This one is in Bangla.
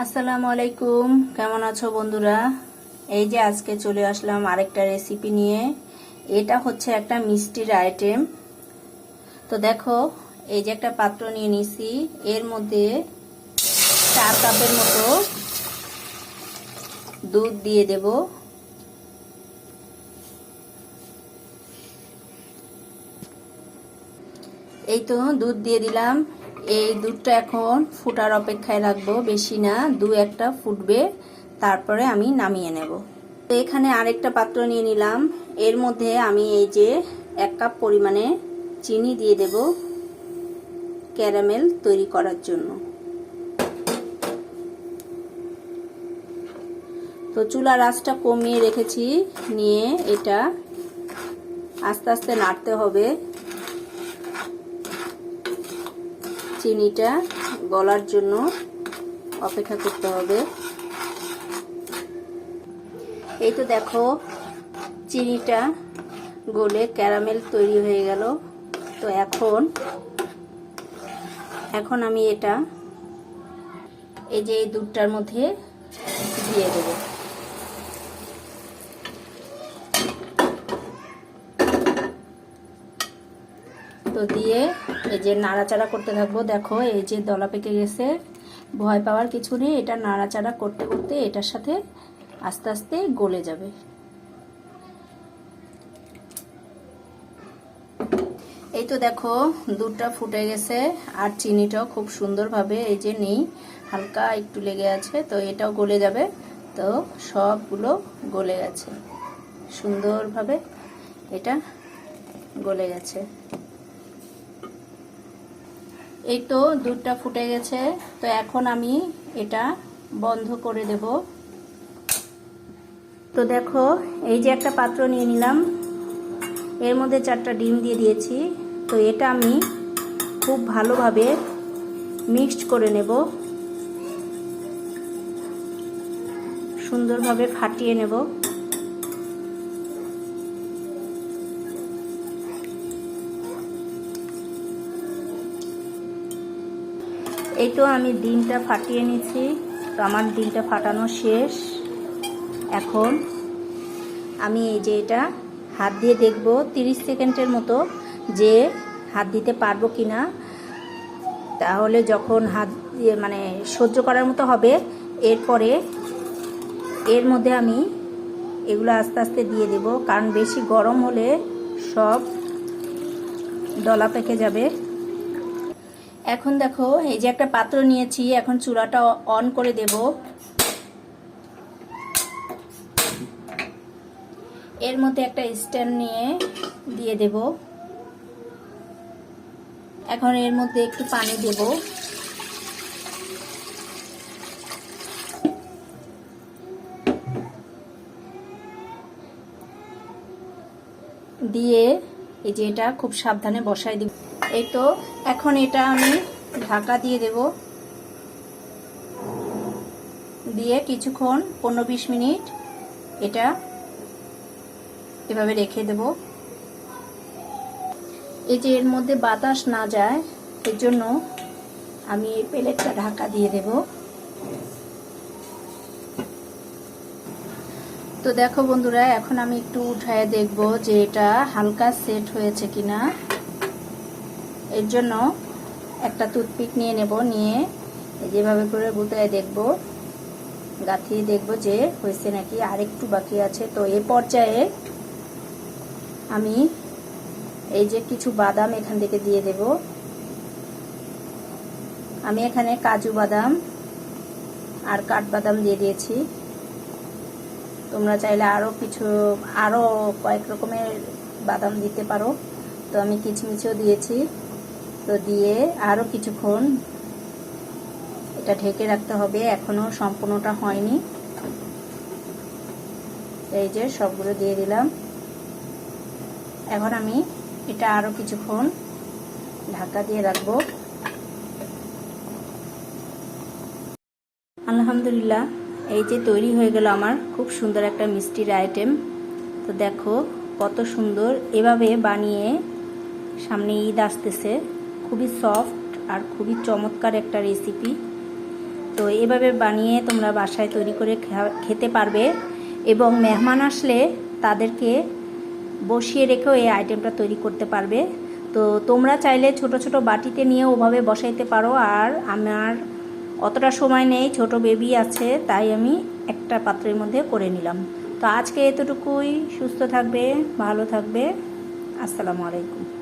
আসসালামু আলাইকুম। কেমন আছো বন্ধুরা? এই যে আজকে চলে আসলাম আরেকটা রেসিপি নিয়ে। এটা হচ্ছে একটা মিষ্টির আইটেম তো দেখো, এই যে একটা পাত্র নিয়ে নিছি। এর মধ্যে চার কাপের মতো দুধ দিয়ে দেব। এই তো দুধ দিয়ে দিলাম। এই দুধটা এখন ফুটার অপেক্ষায় রাখব, বেশি না, দু একটা ফুটবে, তারপরে আমি নামিয়ে নেব। তো এখানে আরেকটা পাত্র নিয়ে নিলাম। এর মধ্যে আমি এই যে এক কাপ পরিমাণে চিনি দিয়ে দেব ক্যারামেল তৈরি করার জন্য। তো চুলার আঁচটা কমিয়ে রেখেছি, নিয়ে এটা আস্তে আস্তে নাড়তে হবে। চিনিটা গলার জন্য অপেক্ষা করতে হবে। এই তো দেখো, চিনিটা গলে ক্যারামেল তৈরি হয়ে গেল। তো এখন এখন আমি এটা এই যে এই দুধটার মধ্যে দিয়ে দেব। তো দিয়ে এই যে নাড়াচাড়া করতে থাকব। দেখো, এই যে দলা পেকে গেছে। ভয় পাওয়ার কিছু নেই। এটা নাড়াচাড়া করতে করতে এটার সাথে আস্তে আস্তে গলে যাবে। এই তো দেখো, দুধটা ফুটে গেছে আর চিনিটাও খুব সুন্দরভাবে এই যে নেই, হালকা একটু লেগে আছে, তো এটাও গলে যাবে। তো সবগুলো গলে গেছে। সুন্দরভাবে এটা গলে গেছে। এই তো দুধটা ফুটে গেছে, তো এখন আমি এটা বন্ধ করে দেব। তো দেখো, এই যে একটা পাত্র নিয়ে নিলাম, এর মধ্যে চারটা ডিম দিয়ে দিয়েছি, তো এটা আমি খুব ভালোভাবে মিক্সড করে নেব। সুন্দরভাবে ফাটিয়ে নেব। এই তো আমি ডিমটা ফাটিয়ে নিচ্ছি তো আমার ডিমটা ফাটানো শেষ। এখন আমি এই যে এটা হাত দিয়ে দেখব 30 সেকেন্ডের মতো যে হাত দিতে পারব কি না তাহলে যখন হাত দিয়ে মানে সহ্য করার মতো হবে, এরপরে এর মধ্যে আমি এগুলো আস্তে আস্তে দিয়ে দেব। কারণ বেশি গরম হলে সব দলা পেকে যাবে। এখন দেখো, এই যে একটা পাত্র নিয়েছি, এখন চুলাটা অন করে দেব। এর মধ্যে একটা স্ট্যান্ড নিয়ে দিয়ে দেব। এখন এর মধ্যে একটু পানি দেব। দিয়ে এই যে এটা খুব সাবধানে বসাই দিব। এই তো, এখন এটা আমি ঢাকা দিয়ে দেব। দিয়ে কিছুক্ষণ, পনেরো বিশ মিনিট এটা এভাবে রেখে দেব। এই যে এর মধ্যে বাতাস না যায়, এর জন্য আমি এই প্লেটটা ঢাকা দিয়ে দেব। তো দেখো বন্ধুরা, এখন আমি একটু উঠায় দেখব যে এটা হালকা সেট হয়েছে কিনা। এর জন্য একটা টুথপিক নিয়ে নেব, নিয়ে যেভাবে করে গুতায় দেখব গাঁথিয়ে দেখব যে হয়েছে নাকি আরেকটু বাকি আছে। তো এ পর্যায়ে আমি এই যে কিছু বাদাম এখান থেকে দিয়ে দেব। আমি এখানে কাজু বাদাম আর কাঠবাদাম দিয়ে দিয়েছি। তোমরা চাইলে আরও কিছু আরও কয়েক রকমের বাদাম দিতে পারো। তো আমি কিচমিচও দিয়েছি। তো দিয়ে আরও কিছুক্ষণ এটা ঢেকে রাখতে হবে। এখনও সম্পূর্ণটা হয়নি। এই যে সবগুলো দিয়ে দিলাম। এখন আমি এটা আরও কিছুক্ষণ ঢাকা দিয়ে রাখব। আলহামদুলিল্লাহ, এই যে তৈরি হয়ে গেল আমার খুব সুন্দর একটা মিষ্টির আইটেম। তো দেখো কত সুন্দর। এভাবে বানিয়ে সামনে ঈদ আসতেছে। খুবই সফট আর খুবই চমৎকার একটা রেসিপি তো এভাবে বানিয়ে তোমরা বাসায় তৈরি করে খেতে পারবে এবং মেহমান আসলে তাদেরকে বসিয়ে রেখেও এই আইটেমটা তৈরি করতে পারবে। তো তোমরা চাইলে ছোট ছোট বাটিতে নিয়ে ওভাবে বসাইতে পারো আর আমার অতটা সময় নেই, ছোট বেবি আছে, তাই আমি একটা পাত্রের মধ্যে করে নিলাম। তো আজকে এতটুকুই, সুস্থ থাকবে, ভালো থাকবে। আসসালামু আলাইকুম।